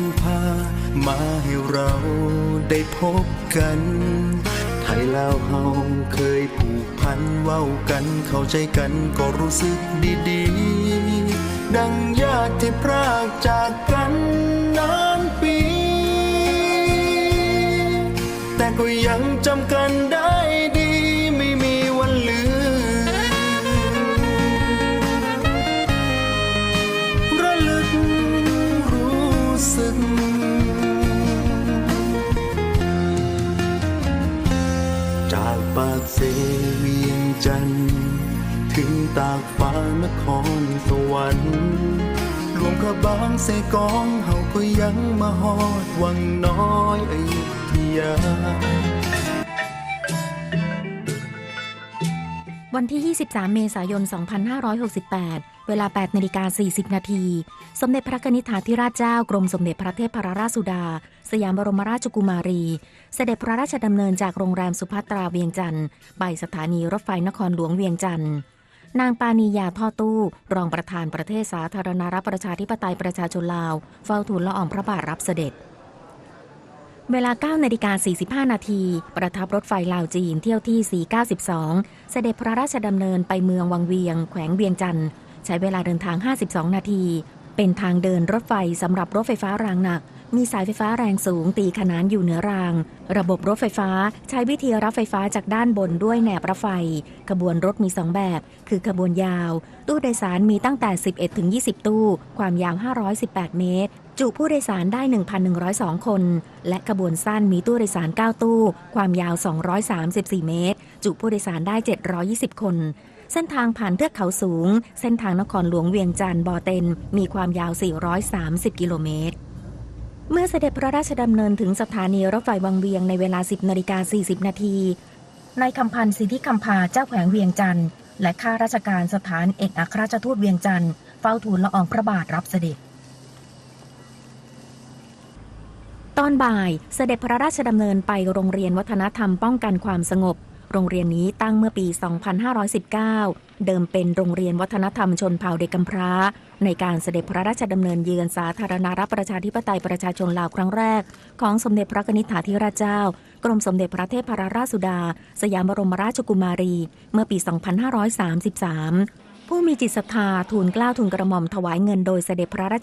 ำพา มาให้เราได้พบกัน ไทยลาวเฮาเคยผูกพันเว้ากันเข้าใจกันก็รู้สึกดีๆ ดังญาติที่พรากจากกันนานปี แต่ก็ยังจำกันได้ ปากเสเวียงจันทร์ถึงตากฟ้านครสวรรค์รวมขบางเสกองเฮาก็ยังมาฮอดวังน้อยอยุธยาวันที่ 23 เมษายน 2568 เวลา 8นาฬิกา40 นาที สมเด็จพระนิธิถาธิราชเจ้ากรมสมเด็จพระเทพรราชสุดา สยามบรมราชกุมารี เสด็จพระราชดำเนินจากโรงแรมสุภัตราเวียงจันทร์ไปสถานีรถไฟนครหลวงเวียงจันทร์นางปานียาท่อตู้ รองประธานประเทศสาธารณรัฐประชาธิปไตยประชาชนลาว เฝ้าทูลละอองพระบาทรับเสด็จ เวลา 9นาฬิกา45 นาที ประทับรถไฟลาวจีนเที่ยวที่ 492 เสด็จพระราชดำเนินไปเมืองวังเวียง แขวงเวียงจันทร์ ใช้เวลาเดินทาง 52 นาที เป็นทางเดินรถไฟสำหรับรถไฟฟ้ารางหนัก มีสายไฟฟ้าแรงสูงตีขนานอยู่เหนือราง ระบบรถไฟฟ้าใช้วิธีรับไฟฟ้าจากด้านบนด้วยแหนบรถไฟ ขบวนรถมี 2 แบบ คือขบวนยาว ตู้โดยสารมีตั้งแต่ 11ถึง20 ตู้ ความยาว 518 เมตร จุผู้โดยสารได้ 1,102 คน และขบวนสั้นมีตู้โดยสาร 9 ตู้ ความยาว 234 เมตร จุผู้โดยสารได้ 720 คน เส้นทางผ่านเทือกเขาสูง เส้นทางนครหลวงเวียงจันทร์บอเต็นมีความยาว 430 กิโลเมตรเมื่อเสด็จพระราชดำเนินถึงสถานีรถไฟวังเวียงในเวลา 10นาฬิกา40 นาทีนายคำพันธ์สิทธิคำพาเจ้าแขวงเวียงจันทร์และข้าราชการสถานเอกอัครราชทูตเวียงจันทร์เฝ้าทูลละอองพระบาทรับเสด็จ ตอนบ่ายเสด็จพระราชดำเนินไปโรงเรียนวัฒนธรรมป้องกันความสงบ โรงเรียนนี้ตั้งเมื่อปี 2519 เดิมเป็นโรงเรียนวัฒนธรรมชนเผ่าเด็กกำพร้า ในการเสด็จพระราชดำเนินเยือนสาธารณรัฐประชาธิปไตยประชาชนลาวครั้งแรก ของสมเด็จพระนิธิถาธิราชเจ้า กรมสมเด็จพระเทพรราชสุดา สยามบรมราชกุมารี เมื่อปี 2533ผู้มีจิตศรัทธาทูลกล้าทูลกระหม่อมถวายเงินโดยเสด็จพระราช